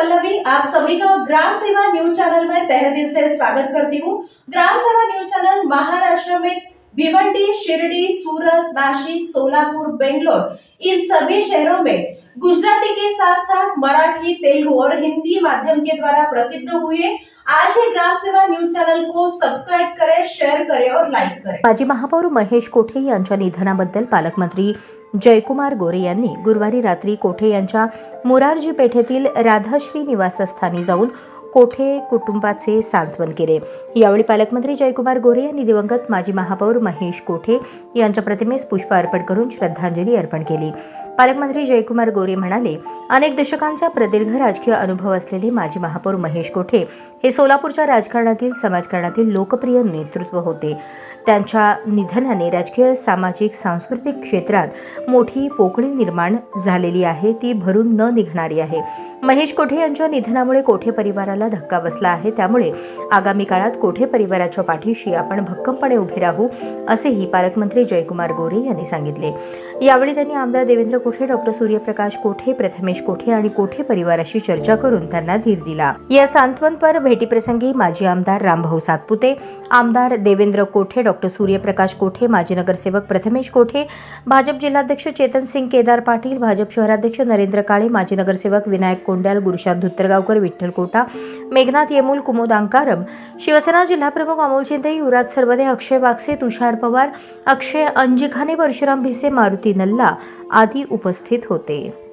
पल्लवी आप सभी का ग्राम सेवा न्यूज चैनल में तहे दिल से स्वागत करती हूँ। ग्राम सेवा न्यूज चैनल महाराष्ट्र में भिवंडी शिरडी सूरत नासिक सोलापुर बेंगलोर इन सभी शहरों में गुजराती के साथ साथ मराठी तेलुगु और हिंदी माध्यम के द्वारा प्रसिद्ध हुए आज ही ग्राम सेवा न्यूज चैनल को सब्सक्राइब करें शेयर करें और लाइक करें। माजी महापौर महेश कोठे यांच्या निधनाबद्दल पालकमंत्री जयकुमार गोरे यांनी गुरुवारी रात्री कोठे यांच्या मुरारजी पेठेतील राधाश्री निवासस्थानी जाऊन कोठे कुटुंबाचे सांत्वन केले? यावेळी पालकमंत्री जयकुमार गोरे यांनी दिवंगत माजी महापौर महेश कोठे यांच्या प्रतिमेस पुष्प अर्पण करून श्रद्धांजली अर्पण केली. पालकमंत्री जयकुमार गोरे म्हणाले अनेक दशकांचा प्रदीर्घ राजकीय अनुभव असलेले माजी महापौर महेश कोठे हे सोलापूरच्या राजकारणातील समाजकारणातील लोकप्रिय नेतृत्व होते. त्यांच्या निधनाने राजकीय सामाजिक सांस्कृतिक क्षेत्रात मोठी पोकळी निर्माण झालेली आहे. ती भरून न निघणारी आहे. महेश कोठे यांच्या निधनामुळे कोठे परिवाराला धक्का बसला आहे? त्यामुळे आगामी काळात कोठे परिवाराच्या पाठीशी आपण भक्कमपणे उभे राहू असेही पालकमंत्री जयकुमार गोरे यांनी सांगितले. यावेळी त्यांनी आमदार देवेंद्र कोठे डॉक्टर सूर्यप्रकाश कोठे प्रथमेश कोठे आणि कोठे परिवाराशी चर्चा करून त्यांना धीर दिला. या सांत्वनपर भेटीप्रसंगी माजी आमदार रामभाऊ सातपुते आमदार देवेंद्र कोठे डॉक्टर सूर्यप्रकाश कोठे माजी नगरसेवक प्रथमेश कोठे भाजप जिल्हाध्यक्ष चेतन सिंग केदार पाटील भाजप शहराध्यक्ष नरेंद्र काळे माजी नगरसेवक विनायक कोंडाल गुरुशांत धुत्तरगावकर विठ्ठल कोटा मेघनाथ येमूल कुमोद अंकारम. शिवसेना जिल्हाप्रमुख अमोल शिंदे युवराज सरवदे अक्षय बागसे तुषार पवार अक्षय अंजिखाने परशुराम भिसे मारुती नल्ला आदी उपस्थित होते.